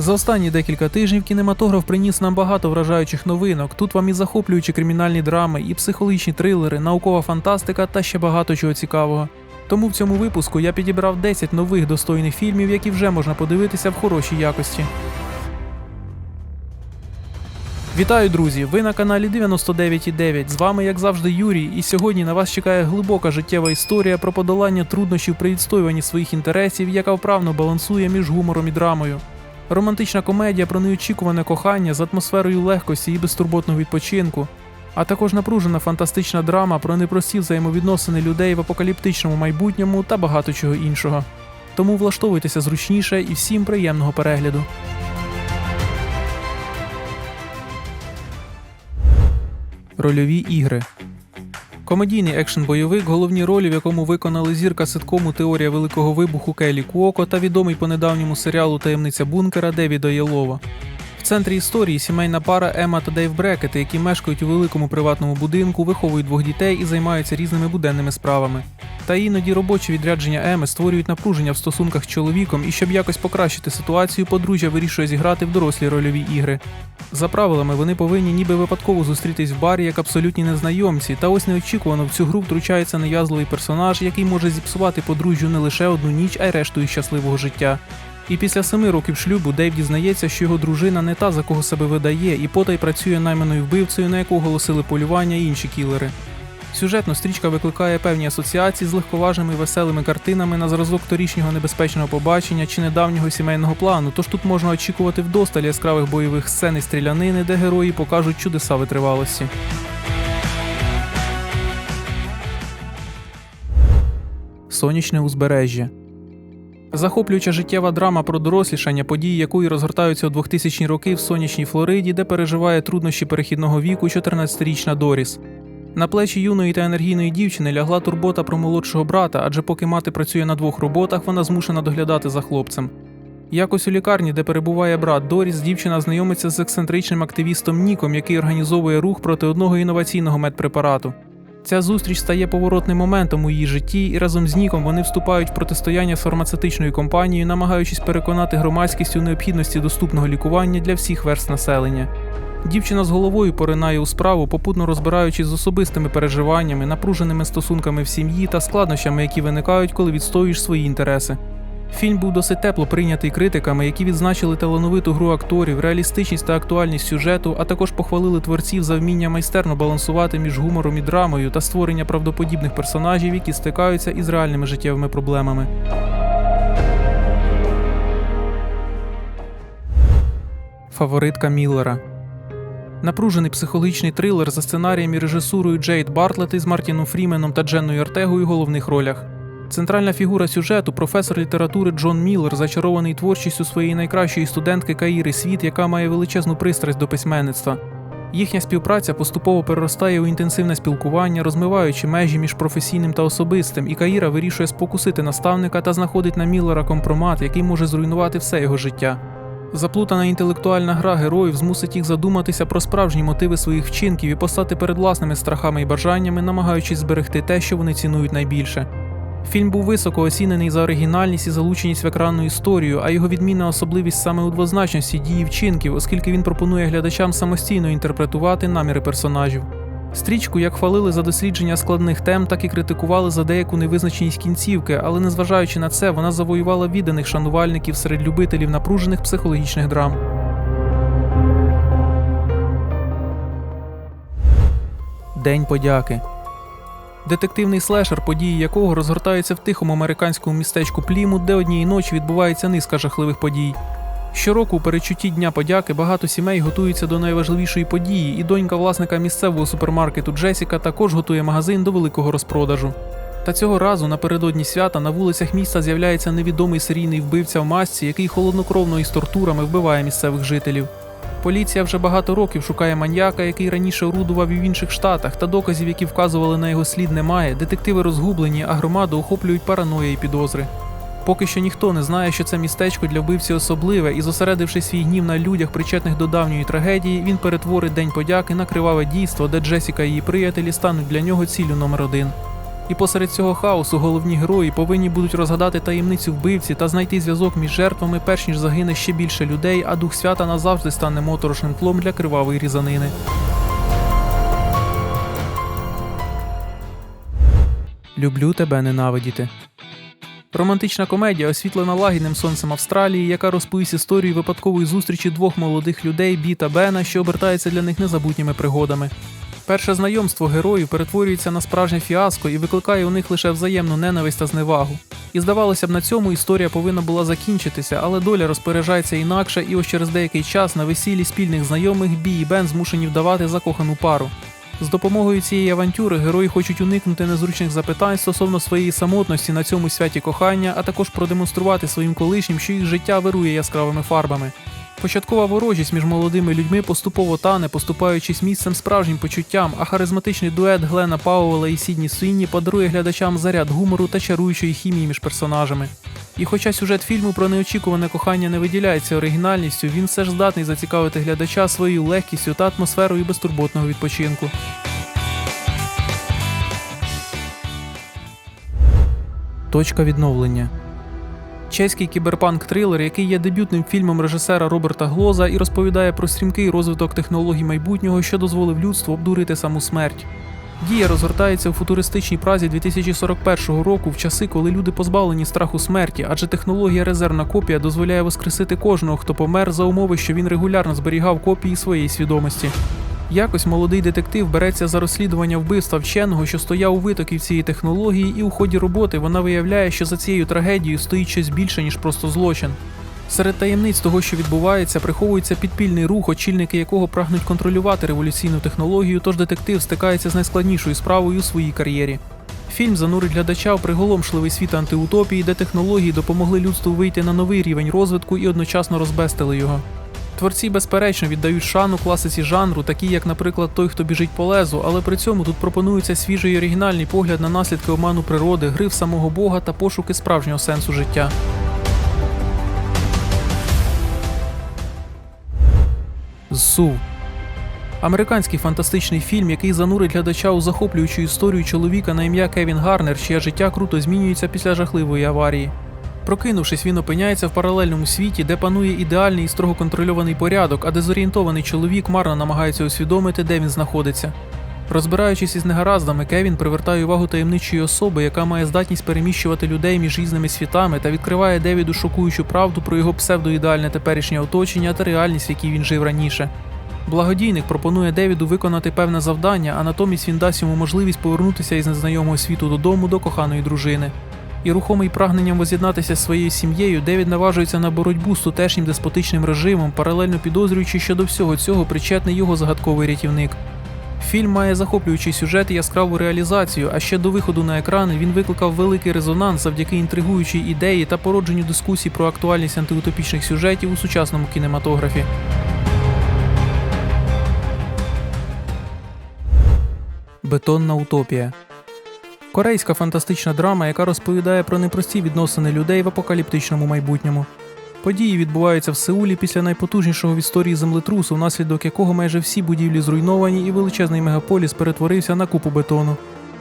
За останні декілька тижнів кінематограф приніс нам багато вражаючих новинок. Тут вам і захоплюючі кримінальні драми, і психологічні трилери, наукова фантастика та ще багато чого цікавого. Тому в цьому випуску я підібрав 10 нових достойних фільмів, які вже можна подивитися в хорошій якості. Вітаю, друзі! Ви на каналі 99.9. З вами, як завжди, Юрій, і сьогодні на вас чекає глибока життєва історія про подолання труднощів при відстоюванні своїх інтересів, яка вправно балансує між гумором і драмою. Романтична комедія про неочікуване кохання з атмосферою легкості і безтурботного відпочинку, а також напружена фантастична драма про непрості взаємовідносини людей в апокаліптичному майбутньому та багато чого іншого. Тому влаштовуйтеся зручніше і всім приємного перегляду. Рольові ігри. Комедійний екшн-бойовик, головні ролі, в якому виконали зірка ситкому Теорія Великого Вибуху Келі Куоко та відомий по недавньому серіалу Таємниця бункера Девіда Єлова. В центрі історії сімейна пара Ема та Дейв Брекети, які мешкають у великому приватному будинку, виховують двох дітей і займаються різними буденними справами. Та іноді робочі відрядження Еми створюють напруження в стосунках з чоловіком, і щоб якось покращити ситуацію, подружжя вирішує зіграти в дорослі рольові ігри. За правилами, вони повинні ніби випадково зустрітись в барі як абсолютні незнайомці, та ось неочікувано в цю гру втручається нав'язливий персонаж, який може зіпсувати подружжю не лише одну ніч, а й решту щасливого життя. І після семи років шлюбу Дейв дізнається, що його дружина не та, за кого себе видає, і потай працює найманою вбивцею, на яку оголосили полювання і інші кілери. Сюжетно стрічка викликає певні асоціації з легковажними веселими картинами на зразок торішнього небезпечного побачення чи недавнього сімейного плану, тож тут можна очікувати вдосталь яскравих бойових сцен і стрілянини, де герої покажуть чудеса витривалості. Сонячне узбережжя. Захоплююча життєва драма про дорослішання, події якої розгортаються у 2000-ні роки в сонячній Флориді, де переживає труднощі перехідного віку 14-річна Доріс. На плечі юної та енергійної дівчини лягла турбота про молодшого брата, адже поки мати працює на двох роботах, вона змушена доглядати за хлопцем. Якось у лікарні, де перебуває брат Доріс, дівчина знайомиться з ексцентричним активістом Ніком, який організовує рух проти одного інноваційного медпрепарату. Ця зустріч стає поворотним моментом у її житті, і разом з Ніком вони вступають в протистояння з фармацевтичною компанією, намагаючись переконати громадськість у необхідності доступного лікування для всіх верст населення. Дівчина з головою поринає у справу, попутно розбираючись з особистими переживаннями, напруженими стосунками в сім'ї та складнощами, які виникають, коли відстоюєш свої інтереси. Фільм був досить тепло прийнятий критиками, які відзначили талановиту гру акторів, реалістичність та актуальність сюжету, а також похвалили творців за вміння майстерно балансувати між гумором і драмою та створення правдоподібних персонажів, які стикаються із реальними життєвими проблемами. Фаворитка Міллера Напружений психологічний трилер за сценарієм і режисурою Джейд Бартлет із Мартіном Фріменом та Дженною Ортегою у головних ролях. Центральна фігура сюжету професор літератури Джон Міллер, зачарований творчістю своєї найкращої студентки Каїри Світ, яка має величезну пристрасть до письменництва. Їхня співпраця поступово переростає у інтенсивне спілкування, розмиваючи межі між професійним та особистим, і Каїра вирішує спокусити наставника та знаходить на Міллера компромат, який може зруйнувати все його життя. Заплутана інтелектуальна гра героїв змусить їх задуматися про справжні мотиви своїх вчинків і постати перед власними страхами і бажаннями, намагаючись зберегти те, що вони цінують найбільше. Фільм був високо оцінений за оригінальність і залученість в екранну історію, а його відмінна особливість саме у двозначності дії вчинків, оскільки він пропонує глядачам самостійно інтерпретувати наміри персонажів. Стрічку як хвалили за дослідження складних тем, так і критикували за деяку невизначеність кінцівки, але незважаючи на це, вона завоювала відданих шанувальників серед любителів напружених психологічних драм. День подяки. Детективний слешер, події якого розгортаються в тихому американському містечку Плімут, де однієї ночі відбувається низка жахливих подій. Щороку у перечутті Дня подяки багато сімей готуються до найважливішої події, і донька власника місцевого супермаркету Джесіка також готує магазин до великого розпродажу. Та цього разу напередодні свята на вулицях міста з'являється невідомий серійний вбивця в масці, який холоднокровно і з тортурами вбиває місцевих жителів. Поліція вже багато років шукає маньяка, який раніше орудував і в інших штатах, та доказів, які вказували на його слід, немає. Детективи розгублені, а громаду охоплюють параноя і підозри. Поки що ніхто не знає, що це містечко для вбивці особливе, і зосередивши свій гнів на людях, причетних до давньої трагедії, він перетворить День подяки на криваве дійство, де Джесіка і її приятелі стануть для нього ціллю номер один. І посеред цього хаосу головні герої повинні будуть розгадати таємницю вбивці та знайти зв'язок між жертвами, перш ніж загине ще більше людей, а дух свята назавжди стане моторошним тлом для кривавої різанини. Люблю тебе ненавидіти. Романтична комедія, освітлена лагідним сонцем Австралії, яка розповість історію випадкової зустрічі двох молодих людей Бі та Бена, що обертається для них незабутніми пригодами. Перше знайомство героїв перетворюється на справжнє фіаско і викликає у них лише взаємну ненависть та зневагу. І здавалося б, на цьому історія повинна була закінчитися, але доля розпоряджається інакше, і ось через деякий час на весіллі спільних знайомих Бі і Бен змушені вдавати закохану пару. З допомогою цієї авантюри герої хочуть уникнути незручних запитань стосовно своєї самотності на цьому святі кохання, а також продемонструвати своїм колишнім, що їх життя вирує яскравими фарбами. Початкова ворожість між молодими людьми поступово тане, поступаючись місцем справжнім почуттям, а харизматичний дует Глена Пауела і Сідні Суінні подарує глядачам заряд гумору та чаруючої хімії між персонажами. І хоча сюжет фільму про неочікуване кохання не виділяється оригінальністю, він все ж здатний зацікавити глядача своєю легкістю та атмосферою безтурботного відпочинку. Точка відновлення. Чеський кіберпанк-трилер, який є дебютним фільмом режисера Роберта Глоза і розповідає про стрімкий розвиток технологій майбутнього, що дозволив людству обдурити саму смерть. Дія розгортається у футуристичній празі 2041 року, в часи, коли люди позбавлені страху смерті, адже технологія резервна копія дозволяє воскресити кожного, хто помер, за умови, що він регулярно зберігав копії своєї свідомості. Якось молодий детектив береться за розслідування вбивства вченого, що стояв у витоків цієї технології, і у ході роботи вона виявляє, що за цією трагедією стоїть щось більше, ніж просто злочин. Серед таємниць того, що відбувається, приховується підпільний рух, очільники якого прагнуть контролювати революційну технологію, тож детектив стикається з найскладнішою справою у своїй кар'єрі. Фільм занурить глядача в приголомшливий світ антиутопії, де технології допомогли людству вийти на новий рівень розвитку і одночасно розбестили його. Творці, безперечно, віддають шану класиці жанру, такі як, наприклад, той, хто біжить по лезу, але при цьому тут пропонується свіжий оригінальний погляд на наслідки обману природи, гри в самого Бога та пошуки справжнього сенсу життя. Зсув Американський фантастичний фільм, який занурить глядача у захоплюючу історію чоловіка на ім'я Кевін Гарнер, чиє життя круто змінюється після жахливої аварії. Прокинувшись, він опиняється в паралельному світі, де панує ідеальний і строго контрольований порядок, а дезорієнтований чоловік марно намагається усвідомити, де він знаходиться. Розбираючись із негараздами, Кевін привертає увагу таємничої особи, яка має здатність переміщувати людей між різними світами та відкриває Девіду шокуючу правду про його псевдоідеальне теперішнє оточення та реальність, в якій він жив раніше. Благодійник пропонує Девіду виконати певне завдання, а натомість він дасть йому можливість повернутися із незнайомого світу додому до коханої дружини. І рухомий прагненням воз'єднатися з своєю сім'єю, Девід наважується на боротьбу з тутешнім деспотичним режимом, паралельно підозрюючи, що до всього цього причетний його загадковий рятівник. Фільм має захоплюючий сюжет і яскраву реалізацію, а ще до виходу на екрани він викликав великий резонанс завдяки інтригуючій ідеї та породженню дискусій про актуальність антиутопічних сюжетів у сучасному кінематографі. Бетонна утопія. Корейська фантастична драма, яка розповідає про непрості відносини людей в апокаліптичному майбутньому. Події відбуваються в Сеулі після найпотужнішого в історії землетрусу, внаслідок якого майже всі будівлі зруйновані і величезний мегаполіс перетворився на купу бетону.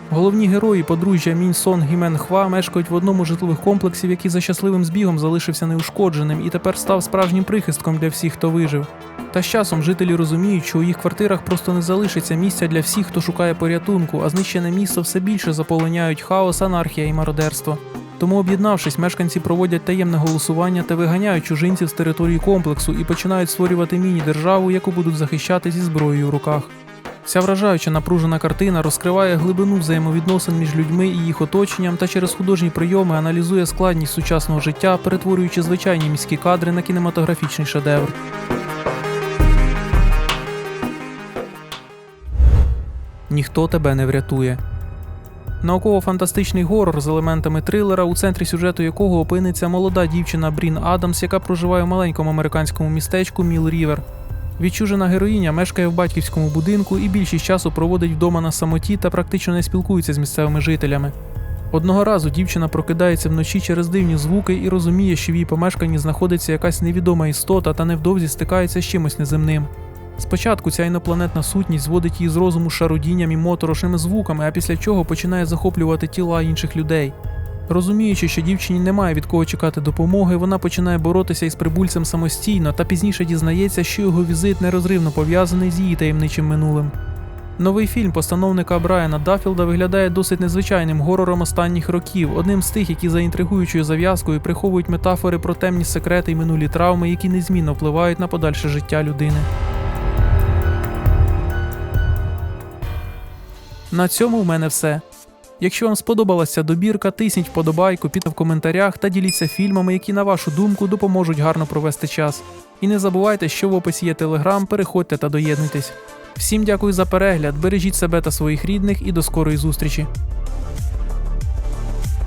Головні герої подружжя Мін Сон Гімен Хва мешкають в одному з житлових комплексів, який за щасливим збігом залишився неушкодженим і тепер став справжнім прихистком для всіх, хто вижив. Та з часом жителі розуміють, що у їх квартирах просто не залишиться місця для всіх, хто шукає порятунку, а знищене місто все більше заполоняють хаос, анархія і мародерство. Тому, об'єднавшись, мешканці проводять таємне голосування та виганяють чужинців з території комплексу і починають створювати міні-державу, яку будуть захищати зі зброєю в руках. Ця вражаюча напружена картина розкриває глибину взаємовідносин між людьми і їх оточенням та через художні прийоми аналізує складність сучасного життя, перетворюючи звичайні міські кадри на кінематографічний шедевр. Ніхто тебе не врятує. Науково-фантастичний горор з елементами трилера, у центрі сюжету якого опиниться молода дівчина Брін Адамс, яка проживає у маленькому американському містечку Міл Рівер. Відчужена героїня мешкає в батьківському будинку і більшість часу проводить вдома на самоті та практично не спілкується з місцевими жителями. Одного разу дівчина прокидається вночі через дивні звуки і розуміє, що в її помешканні знаходиться якась невідома істота та невдовзі стикається з чимось неземним. Спочатку ця інопланетна сутність зводить її з розуму шарудінням і моторошними звуками, а після чого починає захоплювати тіла інших людей. Розуміючи, що дівчині немає від кого чекати допомоги, вона починає боротися із прибульцем самостійно та пізніше дізнається, що його візит нерозривно пов'язаний з її таємничим минулим. Новий фільм постановника Брайана Даффілда виглядає досить незвичайним горором останніх років, одним з тих, які за інтригуючою зав'язкою приховують метафори про темні секрети й минулі травми, які незмінно впливають на подальше життя людини. На цьому в мене все. Якщо вам сподобалася добірка, тисніть вподобайку, під в коментарях та діліться фільмами, які, на вашу думку, допоможуть гарно провести час. І не забувайте, що в описі є телеграм, переходьте та доєднуйтесь. Всім дякую за перегляд, бережіть себе та своїх рідних і до скорої зустрічі.